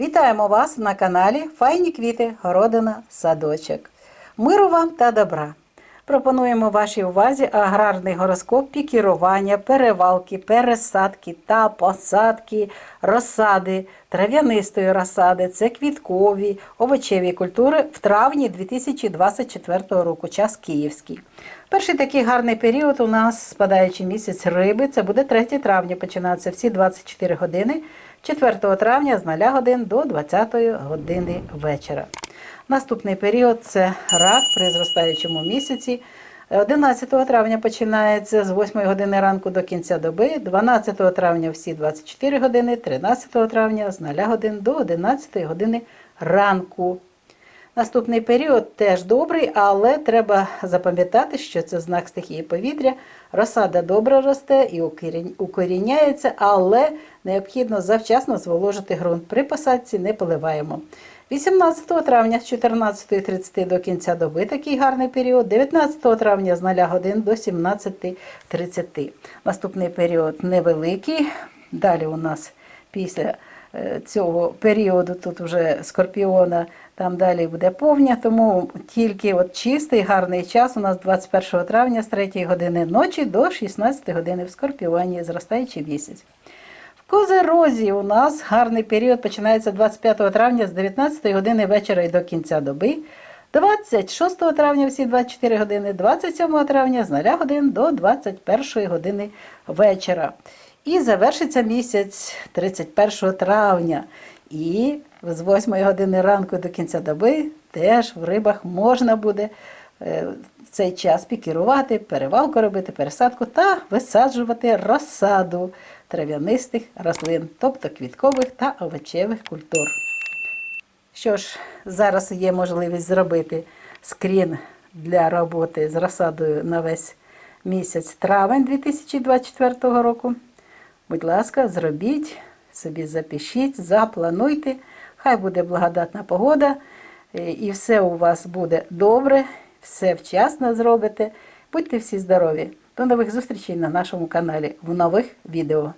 Вітаємо вас на каналі Файні квіти, городина, садочок. Миру вам та добра! Пропонуємо вашій увазі аграрний гороскоп пікірування, перевалки, пересадки та посадки, розсади, трав'янистої розсади, це квіткові, овочеві культури в травні 2024 року, час київський. Перший такий гарний період у нас спадаючий місяць риби. Це буде 3 травня, починатися всі 24 години, 4 травня з 0 годин до 20 години вечора. Наступний період це рак при зростаючому місяці. 11 травня починається з 8 години ранку до кінця доби, 12 травня всі 24 години, 13 травня з 0 годин до 11 години ранку. Наступний період теж добрий, але треба запам'ятати, що це знак стихії повітря. Розсада добре росте і укоріняється, але необхідно завчасно зволожити ґрунт. При посадці не поливаємо. 18 травня з 14.30 до кінця доби такий гарний період. 19 травня з 0 годин до 17.30. Наступний період невеликий. Далі у нас після цього періоду тут вже скорпіона, там далі буде повня, тому тільки от чистий гарний час у нас 21 травня з 3 години ночі до 16 години в скорпіоні, зростаючий місяць. В Козерозі у нас гарний період починається 25 травня з 19 години вечора і до кінця доби. 26 травня всі 24 години, 27 травня з 0 годин до 21 години вечора. І завершиться місяць 31 травня. І з 8 години ранку до кінця доби теж в рибах можна буде е, в цей час пікірувати, перевалку робити, пересадку та висаджувати розсаду трав'янистих рослин, тобто квіткових та овочевих культур. Що ж, зараз є можливість зробити скрін для роботи з розсадою на весь місяць травень 2024 року. Будь ласка, зробіть, собі запишіть, заплануйте. Хай буде благодатна погода, е, і все у вас буде добре, все вчасно зробите. Будьте всі здорові! До нових зустрічей на нашому каналі в нових відео.